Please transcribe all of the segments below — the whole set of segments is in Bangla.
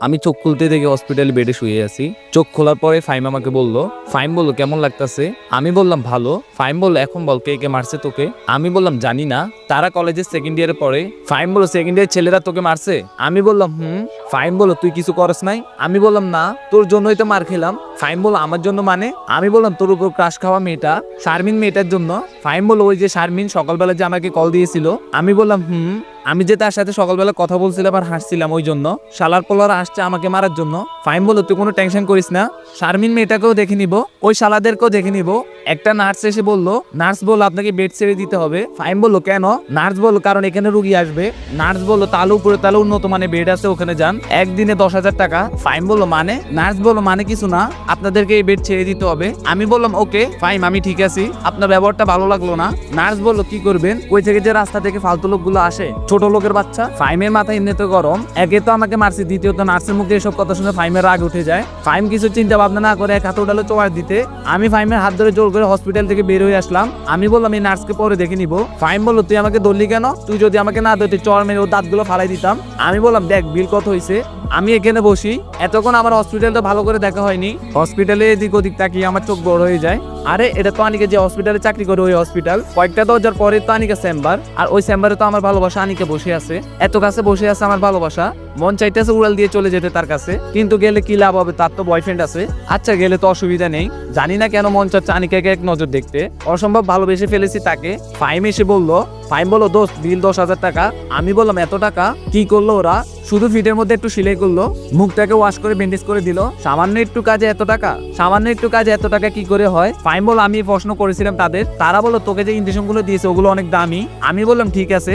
আমি চোখ খুলতে দেখে হসপিটালে বেডে শুয়ে আছি। চোখ খোলার পরে ফাইম আমাকে বলল ফাইম বলল, কেমন লাগতেছে? আমি বললাম, ভালো। ফাইম বলল, এখন বল, কে কে মারছে তোকে? আমি বললাম, জানি না। তারা কলেজের সেকেন্ড ইয়ারে পড়ে ফাইম বলল সেকেন্ড ইয়ার ছেলেরা তোকে মারছে? আমি বললাম, হুম। ফাইম বলল তুই কিছু করস নাই? আমি বললাম, না, তোর জন্যই তো মার খেলাম। ফাইম বলল আমার জন্য মানে? আমি বললাম, তোর উপর ক্রাশ খাওয়া মেয়েটা, শারমিন মেয়েটার জন্য। ফাইম বলল ওই যে শারমিন সকালবেলা যে আমাকে কল দিয়েছিল। আমি বললাম, হুম। আমি যে তার সাথে সকালবেলা কথা বলছিলাম আর হাসছিলাম ওই জন্য, শালার পোলার আসছে আমাকে মারার জন্য। ফাইম বলল তুই কোনো টেনশন করিস না, শারমিন মেয়েটাকেও দেখে নিব, ওই শালাদেরকেও দেখে নিব। একটা নার্স এসে বলল নার্স বলল আপনাকে বেড ছেড়ে দিতে হবে। ফাইম বলল, কেন? নার্স বলল কারণ এখানে রুগী আসবে। নার্স বলল, তাহলে উপরে, তাহলে উন্নত মানে বেড আছে, ওখানে যান। একদিনে দশ হাজার টাকা। ফাইম বলল মানে? নার্স বলল মানে কিছু না, আপনাদেরকে এই বেড ছেড়ে দিতে হবে। আমি বললাম, ওকে, ফাইম, আমি ঠিক আছি। আপনার ব্যবহারটা ভালো লাগল না। নার্স বলল, কি করবেন? ওই থেকে যে রাস্তা থেকে ফালতু লোকগুলো আসে, ছোট লোকের বাচ্চা, ফাইমের মাথা এমনিতে গরম। একে তো আমাকে মারছে, দ্বিতীয়ত নার্সের মুখে এসব কথা শুনে ফাইমের রাগ উঠে যায়। ফাইম কিছু চিন্তা ভাবনা না করে এক হাতে উঠালো চোয়ার দিতে আমি ফাইমের হাত ধরে জোর করে হসপিটাল থেকে বের হয়ে আসলাম। আমি বললাম, এই নার্সকে পরে দেখে নিব। ফাইম বলল, তুই আমাকে ধরলি কেন? তুই যদি আমাকে না ধরতি, চর মেরে ও দাঁতগুলো ফালাই দিতাম। আমি বললাম, দেখ, বিল কত হয়েছে c'est আমি এখানে বসি। এতক্ষণ আমার হসপিটালটা ভালো করে দেখা হয়নি। হসপিটালে এদিক ওদিক তাকিয়ে আমার চোখ বড় হয়ে যায়। আরে, এটা তো আনিকে যে হসপিটালে চাকরি করে, ওই হসপিটাল কয়েকটা দরজার পরে তো আনিকা চেম্বার আর ওই চেম্বারে তো আমার ভালোবাসা আনিকে বসে আছে। এত কাছে বসে আছে আমার ভালোবাসা। মন চাইতেছে উড়াল দিয়ে চলে যেতে তার কাছে। কিন্তু গেলে কি লাভ হবে তার তো বয়ফ্রেন্ড আছে। আচ্ছা গেলে তো অসুবিধা নেই। জানি না কেন মন চাচ্ছে আনিকাকে এক নজর দেখতে। অসম্ভব ভালোবেসে ফেলেছি তাকে। ফাইম এসে বলল ফাইম বলল, দোস্ত বিল দশ হাজার টাকা। আমি বললাম, এত টাকা? কি করল ওরা? শুধু ফিটের মধ্যে একটু সিলাই করল, মুখটাকে ওয়াশ করে ব্যান্ডেজ করে দিল। সামান্য একটু কাজে এত টাকা, সামান্য একটু কাজে এত টাকা কি করে হয়? ফাইন বল, আমি প্রশ্ন করেছিলাম তাদের। তারা বলো তোকে যে ইঞ্জেকশনগুলো দিয়েছে, ওগুলো অনেক দামি। আমি বললাম, ঠিক আছে।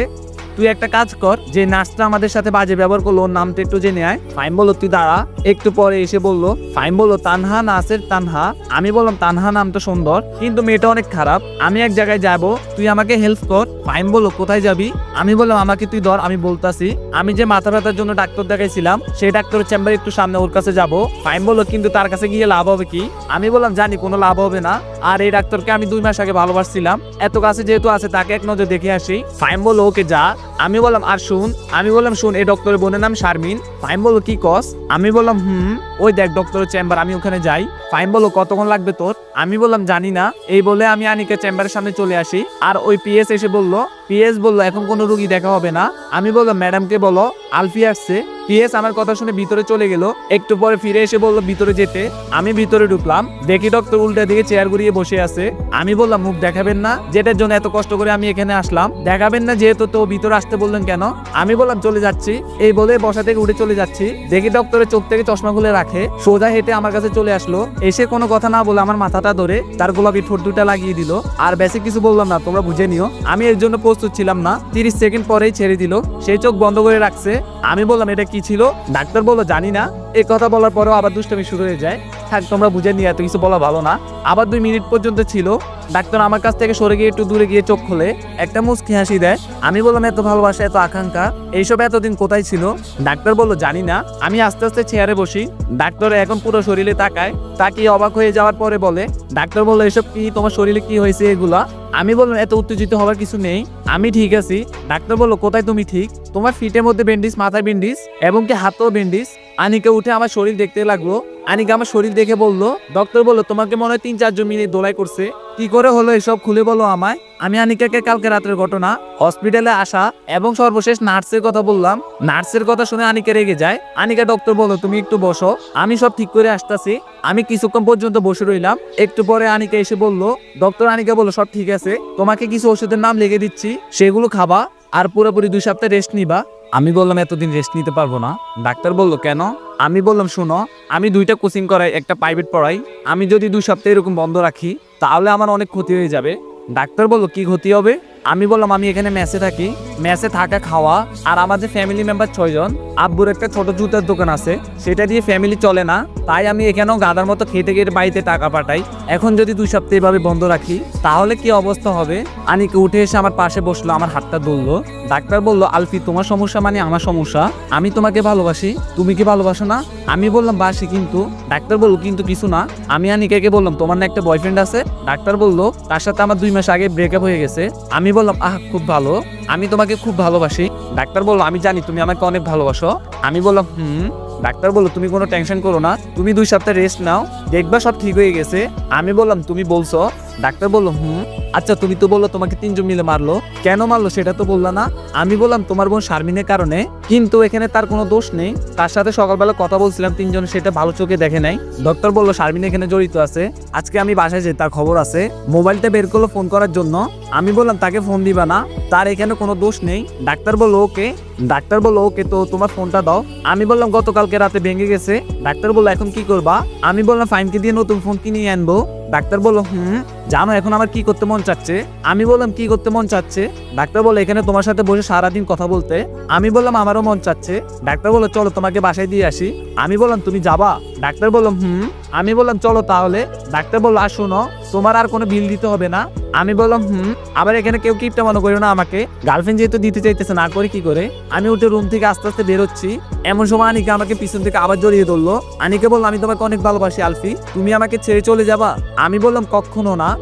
তুই একটা কাজ কর, যে নার্সটা আমাদের সাথে বাজে ব্যবহার করল, ওর নামটা একটু জেনে আয়। ফাইম বলল তুই দাঁড়া। একটু পরে এসে বলল ফাইম বলল তানহা নাসের তানহা। আমি বললাম, তানহা নামটা সুন্দর, কিন্তু মেয়েটা অনেক খারাপ। আমি এক জায়গায় যাব, তুই আমাকে হেল্প কর। ফাইম বলল কোথায় যাবি? আমি বললাম, আমাকে তুই ধর, আমি বলতাছি। আমি যে মাথা ব্যথার জন্য ডাক্তার দেখাইছিলাম, সেই ডাক্তারের চেম্বারে একটু সামনে ওর কাছে যাব। ফাইম বলল কিন্তু তার কাছে গিয়ে লাভ হবে কি? আমি বললাম, জানি, কোনো লাভ হবে না। আর এই ডাক্তারকে আমি দুই মাস আগে ভালোবাসছিলাম। এত কাছে যেহেতু আছে, তাকে এক নজর দেখে আসি। ফাইম বলল ওকে যা। আমি বললাম, আর শুন, আমি বললাম, শুন, এই ডক্টরের বোনের নাম শারমিন। ফাইম বলল কি কস? আমি বললাম, হুম, ওই দেখ ডক্টরের চেম্বার আমি ওখানে যাই। ফাইম বলল কতক্ষণ লাগবে তোর? আমি বললাম, জানি না। এই বলে আমি আনিকা চেম্বারের সামনে চলে আসি। আর ওই পিএস এসে বলল পিএস বলল, এখন কোনো রুগী দেখা হবে না। আমি বললাম, ম্যাডামকে বলো, আলফি আসছে। পিএস আমার কথা শুনে ভিতরে চলে গেল। একটু পরে ফিরে এসে বলল, ভিতরে যেতে। আমি ভিতরে ঢুকলাম। দেখি ডক্টর উল্টা দিকে চেয়ার ঘুরিয়ে বসে আছে। আমি বললাম, মুখ দেখাবেন না। যেটার জন্য এত কষ্ট করে আমি এখানে আসলাম। দেখাবেন না যেহেতু তো ভিতরে আসতে বললেন কেন? আমি বললাম, চলে যাচ্ছি। এই বলে বসা থেকে উঠে চলে যাচ্ছি। দেখি ডক্টরের চোখ থেকে চশমা খুলে রাখে। সোজা হেঁটে আমার কাছে চলে আসলো। এসে কোনো কথা না বলে আমার মাথাটা ধরে তার গোলাপি ঠোঁট দুটা লাগিয়ে দিল। আর বেশি কিছু বললাম না, তোমরা বুঝে নিও। আমি এর জন্য প্রস্তুত ছিলাম না। তিরিশ সেকেন্ড পরেই ছেড়ে দিল। সেই চোখ বন্ধ করে রাখছে। আমি বললাম, এটা কি ছিল? ডাক্তার বলল, জানি না। এ কথা বলার পরেও আবার দুষ্টামি শুরু হয়ে যায়। থাক, তোমরা বুঝে নিয়ে এত কিছু বলা ভালো না। আবার দুই মিনিট পর্যন্ত ছিল। ডাক্তার আমার কাছ থেকে সরে গিয়ে একটু দূরে গিয়ে চোখ খোলে। একটা মুচকি হাসি দেয়। আমি বললাম, এত ভালোবাসা, এত আকাঙ্ক্ষা, এইসব এতদিন কোথায় ছিল? ডাক্তার বলল, জানি না। আমি আস্তে আস্তে চেয়ারে বসি। ডাক্তার এখন পুরো শরীরে তাকায়। তাকিয়ে অবাক হয়ে যাওয়ার পরে বলে, ডাক্তার বলল, এসব কি? তোমার শরীরে কি হয়েছে এগুলা? আমি বললাম, এত উত্তেজিত হওয়ার কিছু নেই। আমি ঠিক আছি। ডাক্তার বলল, কোথায় তুমি ঠিক? তোমার ফিটের মধ্যে ব্যান্ডিজ মাথায় ব্যান্ডিজ এবং কি হাতেও ব্যান্ডিজ আনিকা উঠে আমার শরীর দেখতে লাগল। আনিকা আমার শরীর দেখে বলল, ডক্টর বলল, তোমাকে মনে হয় তিন চারজন মিনিট দোলাই করছে। কি করে হলো এসব খুলে বলো আমায়? আমি আনিকাকে কালকে রাতের ঘটনা, হসপিটালে আসা এবং সর্বশেষ নার্সের কথা বললাম। নার্সের কথা শুনে আনিকা রেগে যায়। আনিকা, ডক্টর বলো, তুমি একটু বসো। আমি সব ঠিক করে আসতেছি। আমি কিছুক্ষণ পর্যন্ত বসে রইলাম। একটু পরে আনিকা এসে বলল, ডক্টর আনিকা বলল, সব ঠিক আছে। তোমাকে কিছু ওষুধের নাম লিখে দিচ্ছি। সেগুলো খাবা আর পুরোপুরি দুই সপ্তাহ রেস্ট নিবা। আমি বললাম এতদিন রেস্ট নিতে পারব না। ডাক্তার বলল, কেন? আমি বললাম, শুনো, আমি দুইটা কোচিং করাই, একটা প্রাইভেট পড়াই। আমি যদি দুই সপ্তাহ এরকম বন্ধ রাখি, তাহলে আমার অনেক ক্ষতি হয়ে যাবে। ডাক্তার বলল, কি ক্ষতি হবে? আমি বললাম, আমি এখানে মেসে থাকি। মেসে থাকা খাওয়া আর আমাদের ফ্যামিলি মেম্বার ছয়জন, আব্বুর একটা ছোট জুতার দোকান আছে। সেটা দিয়ে ফ্যামিলি চলে না। তাই আমি এখানেও গাদার মতো খেতে গিয়ে বাড়িতে টাকা পাঠাই। এখন যদি দুই সপ্তাহ এভাবে বন্ধ রাখি, তাহলে কি অবস্থা হবে? আনিকে উঠে এসে আমার পাশে বসল, আমার হাতটা ধরলো। ডাক্তার বলল, আলফি, তোমার সমস্যা মানে আমার সমস্যা। আমি তোমাকে ভালোবাসি। তুমি কি ভালোবাসো না? আমি বললাম, বাসি কিন্তু। ডাক্তার বলল, কিন্তু কিছু না। আমি আনিকাকে বললাম, তোমার না একটা বয়ফ্রেন্ড আছে? ডাক্তার বলল, তার সাথে আমার দুই মাস আগে ব্রেকআপ হয়ে গেছে। আমি বললাম, আহ, খুব ভালো। আমি তোমাকে খুব ভালোবাসি। ডাক্তার বলল, আমি জানি, তুমি আমাকে অনেক ভালোবাসো। আমি বললাম, হুম। ডাক্তার বলল, তুমি কোনো টেনশন করো না। তুমি দুই সপ্তাহ রেস্ট নাও। দেখবা সব ঠিক হয়ে গেছে। আমি বললাম, তুমি বলছো? ডাক্তার বলল, হুম। আচ্ছা তুমি তো বলল তোমাকে তিনজন মিলে মারলো। কেন মারলো সেটা তো বললা না। আমি বললাম, তোমার বোন শারমিনের কারণে। কিন্তু এখানে তার কোনো দোষ নেই। তার সাথে সকালবেলা কথা বলছিলাম তিনজন, সেটা ভালো চোখে দেখে নাই। ডক্টর বলল, শারমিন এখানে জড়িত আছে। আজকে আমি বাসায় যাই, তার খবর আছে। মোবাইলটা বের করল ফোন করার জন্য। আমি বললাম, তাকে ফোন দিবা না। তার এখানে কোনো দোষ নেই। ডাক্তার বলল, ওকে। ডাক্তার বলল, ওকে, তো তোমার ফোনটা দাও। আমি বললাম, গতকালকে রাতে ভেঙে গেছে। ডাক্তার বলল, এখন কি করবা? আমি বললাম, ফাইনকে দিয়ে নতুন ফোন কিনে আনব। ডাক্তার বলল, হুম, জানো এখন আমার কি করতে মন চাচ্ছে? আমি বললাম, কি করতে মন চাচ্ছে? ডাক্তার বলল, এখানে তোমার সাথে বসে সারাদিন কথা বলতে। আমি বললাম, আমারও মন চাচ্ছে। ডাক্তার বলল, চলো, তোমাকে বাসায় দিয়ে আসি। আমি বললাম, তুমি যাবা? ডাক্তার বললাম হুম। আমি বললাম, চলো তাহলে। ডাক্তার বলল, আর শোনো, তোমার আর কোনো বিল দিতে হবে না। আমি বললাম, হুম। আবার এখানে কেউ কিপটা মনে করো না আমাকে। গার্লফ্রেন্ড যেহেতু দিতে চাইতেছে না করে কি করে? আমি উঠে রুম থেকে আস্তে আস্তে বেরোচ্ছি। এমন সময় আনিকা আমাকে পিছন থেকে আবার জড়িয়ে ধরলো। আনিকে বলল, আমি তোমাকে অনেক ভালোবাসি, আলফি। তুমি আমাকে ছেড়ে চলে যাবা? আমি বললাম কখনো না।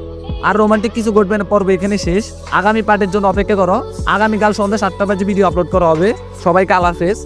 আর রোমান্টিক কিছু ঘটবে না, পর্ব এখানে শেষ। আগামী পার্টের জন্য অপেক্ষা করো। আগামীকাল সন্ধ্যা সাতটা বাজে ভিডিও আপলোড করা হবে। সবাইকে আল্লাহ হাফেজ।